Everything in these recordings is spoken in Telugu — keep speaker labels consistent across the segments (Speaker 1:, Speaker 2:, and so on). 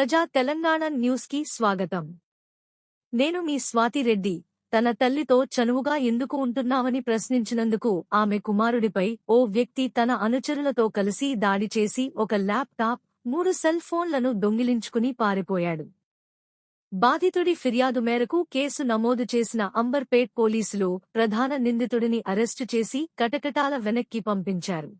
Speaker 1: ప్రజా తెలంగాణ న్యూస్కి స్వాగతం. నేను మీ స్వాతి రెడ్డి. తన తల్లితో చనువుగా ఎందుకు ఉంటున్నావని ప్రశ్నించినందుకు ఆమె కుమారుడిపై ఓ వ్యక్తి తన అనుచరులతో కలిసి దాడి చేసి ఒక ల్యాప్టాప్ మూడు సెల్ ఫోన్లను దొంగిలించుకుని పారిపోయాడు. బాధితుడి ఫిర్యాదు మేరకు కేసు నమోదు చేసిన అంబర్పేట్ పోలీసులు ప్రధాన నిందితుడిని అరెస్టు చేసి కటకటాల వెనక్కి పంపించారు.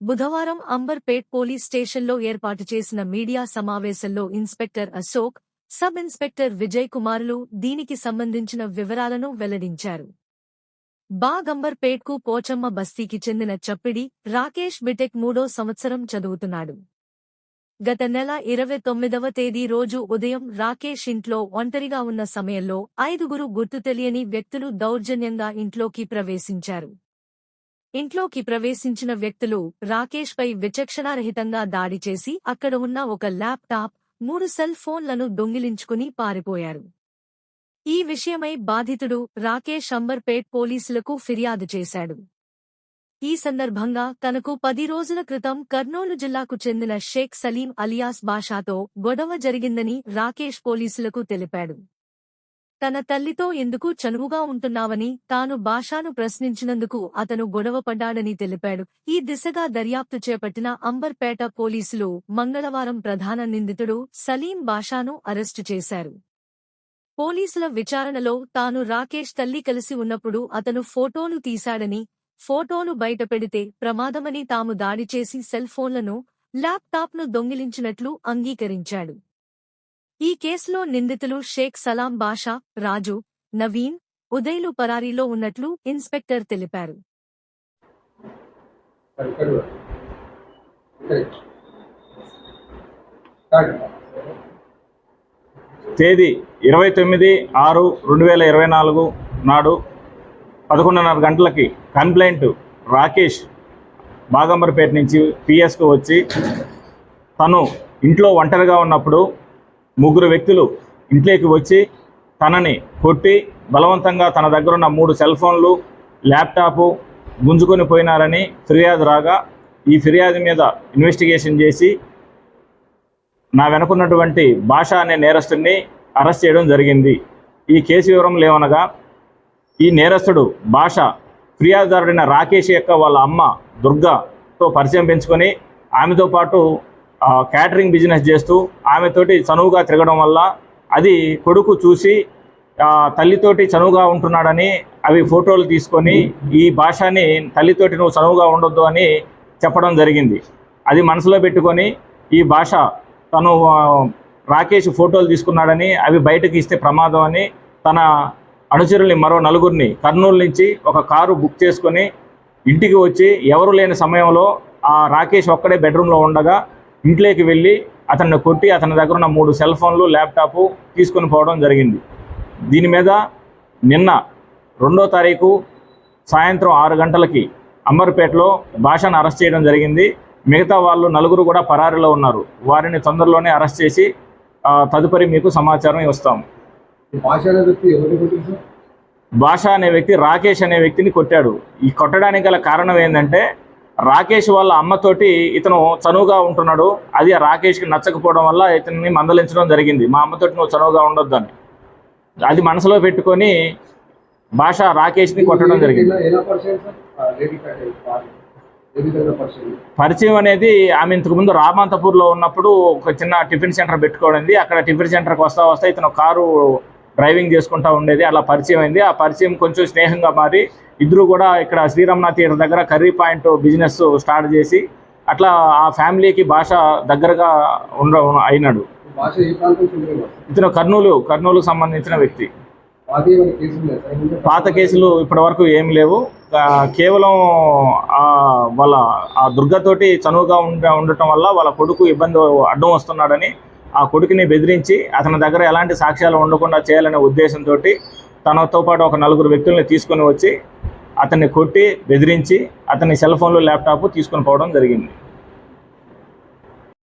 Speaker 1: బుధవారం అంబర్పేట్ పోలీస్ స్టేషన్లో ఏర్పాటు చేసిన మీడియా సమావేశంలో inspector Ashok sub inspector Vijay కుమారులు దీనికి సంబంధించిన వివరాలను వెల్లడించారు. బాగ్ అంబర్పేట్కు పోచమ్మ బస్తీకి చెందిన చప్పిడి రాకేష్ బిటెక్ మూడో సంవత్సరం చదువుతున్నాడు. గత నెల ఇరవై తొమ్మిదవ తేదీ రోజు ఉదయం రాకేష్ ఇంట్లో ఒంటరిగా ఉన్న సమయంలో ఐదుగురు గుర్తు తెలియని వ్యక్తులు దౌర్జన్యంగా ఇంట్లోకి ప్రవేశించారు. ఇంట్లోకి ప్రవేశించిన వ్యక్తులు రాకేష్పై విచక్షణారహితంగా దాడి చేసి అక్కడ ఉన్న ఒక ల్యాప్టాప్ మూడు సెల్ ఫోన్లను దొంగిలించుకుని పారిపోయారు. ఈ విషయమై బాధితుడు రాకేష్ అంబర్పేట్ పోలీసులకు ఫిర్యాదు చేశాడు. ఈ సందర్భంగా తనకు పది రోజుల క్రితం కర్నూలు జిల్లాకు చెందిన షేక్ సలీం అలియాస్ బాషాతో గొడవ జరిగిందని రాకేష్ పోలీసులకు తెలిపాడు. తన తల్లితో ఎందుకు చనువుగా ఉంటున్నావని తాను భాషాను ప్రశ్నించినందుకు అతను గొడవపడ్డాడని తెలిపాడు. ఈ దిశగా దర్యాప్తు చేపట్టిన అంబర్పేట పోలీసులు మంగళవారం ప్రధాన నిందితుడు సలీం బాషాను అరెస్టు చేశారు. పోలీసుల విచారణలో తాను రాకేష్ తల్లి కలిసి ఉన్నప్పుడు అతను ఫోటోలు తీశాడని ఫోటోలు బయటపెడితే ప్రమాదమని తాము దాడి చేసి సెల్ ఫోన్లను ల్యాప్టాప్ను దొంగిలించినట్లు అంగీకరించాడు. ఈ కేసులో నిందితులు షేక్ సలాం బాషా రాజు నవీన్ ఉదయ్లు పరారీలో ఉన్నట్లు ఇన్స్పెక్టర్ తెలిపారు.
Speaker 2: తేదీ ఇరవై తొమ్మిది ఆరు రెండు వేల ఇరవై నాలుగు నాడు పదకొండున్నర గంటలకి కంప్లైంట్ రాకేష్ బాగంబర్పేట నుంచి పిఎస్కు వచ్చి తను ఇంట్లో ఒంటరిగా ఉన్నప్పుడు ముగ్గురు వ్యక్తులు ఇంట్లోకి వచ్చి తనని కొట్టి బలవంతంగా తన దగ్గరున్న మూడు సెల్ ఫోన్లు ల్యాప్టాపు గుంజుకొని పోయినారని ఫిర్యాదు రాగా ఈ ఫిర్యాదు మీద ఇన్వెస్టిగేషన్ చేసి నా వెనుకున్నటువంటి భాష అనే నేరస్తుడిని అరెస్ట్ చేయడం జరిగింది. ఈ కేసు వివరంలు ఏమనగా ఈ నేరస్తుడు భాష ఫిర్యాదుదారుడైన రాకేష్ యొక్క వాళ్ళ అమ్మ దుర్గతో పరిచయం పెంచుకొని ఆమెతో పాటు క్యాటరింగ్ బిజినెస్ చేస్తూ ఆమెతోటి చనువుగా తిరగడం వల్ల అది కొడుకు చూసి తల్లితోటి చనువుగా ఉంటున్నాడని అవి ఫోటోలు తీసుకొని ఈ భాషని తల్లితోటి నువ్వు చనువుగా ఉండొద్దు అని చెప్పడం జరిగింది. అది మనసులో పెట్టుకొని ఈ భాష తను రాకేష్ ఫోటోలు తీసుకున్నాడని అవి బయటకు ఇస్తే ప్రమాదం అని తన అనుచరుల్ని మరో నలుగురిని కర్నూలు నుంచి ఒక కారు బుక్ చేసుకొని ఇంటికి వచ్చి ఎవరు లేని సమయంలో ఆ రాకేష్ ఒక్కడే బెడ్రూమ్లో ఉండగా ఇంట్లోకి వెళ్ళి అతన్ని కొట్టి అతని దగ్గర ఉన్న మూడు సెల్ ఫోన్లు ల్యాప్టాప్ తీసుకొని పోవడం జరిగింది. దీని మీద నిన్న రెండో తారీఖు సాయంత్రం ఆరు గంటలకి అంబర్పేటలో భాషను అరెస్ట్ చేయడం జరిగింది. మిగతా వాళ్ళు నలుగురు కూడా పరారీలో ఉన్నారు. వారిని తొందరలోనే అరెస్ట్ చేసి తదుపరి మీకు సమాచారం ఇస్తాం.
Speaker 3: భాష అనే వ్యక్తి
Speaker 2: రాకేష్ అనే వ్యక్తిని కొట్టాడు. ఈ కొట్టడానికి గల కారణం ఏంటంటే రాకేష్ వాళ్ళ అమ్మతోటి ఇతను చనువుగా ఉంటున్నాడు. అది రాకేష్కి నచ్చకపోవడం వల్ల ఇతన్ని మందలించడం జరిగింది. మా అమ్మతోటి నువ్వు చనువుగా ఉండొద్దని అది మనసులో పెట్టుకొని భాష రాకేష్ని కొట్టడం జరిగింది.
Speaker 3: పరిచయం
Speaker 2: అనేది ఆమె ఇంతకు ముందు రామంతపూర్లో ఉన్నప్పుడు ఒక చిన్న టిఫిన్ సెంటర్ పెట్టుకోవడింది అక్కడ టిఫిన్ సెంటర్కి వస్తా వస్తా ఇతను కారు డ్రైవింగ్ చేసుకుంటా ఉండేది. అలా పరిచయం అయింది. ఆ పరిచయం కొంచెం స్నేహంగా మారి ఇద్దరు కూడా ఇక్కడ శ్రీరమణ థియేటర్ దగ్గర కర్రీ పాయింట్ బిజినెస్ స్టార్ట్ చేసి అట్లా ఆ ఫ్యామిలీకి భాష దగ్గరగా ఉండ అయినాడు? ఇతను కర్నూలు కర్నూలుకు సంబంధించిన వ్యక్తి.
Speaker 3: పాత కేసులు
Speaker 2: ఇప్పటి వరకు ఏం లేవు. కేవలం వాళ్ళ ఆ దుర్గతోటి చనువుగా ఉండ ఉండటం వల్ల వాళ్ళ కొడుకు ఇబ్బంది అడ్డం వస్తున్నాడని ఆ కొడుకుని బెదిరించి అతని దగ్గర ఎలాంటి సాక్ష్యాలు ఉండకుండా చేయాలనే ఉద్దేశంతో తనతో పాటు ఒక నలుగురు వ్యక్తుల్ని తీసుకొని వచ్చి అతన్ని కొట్టి బెదిరించి అతని సెల్ ఫోన్లు ల్యాప్టాప్ తీసుకొని పోవడం జరిగింది.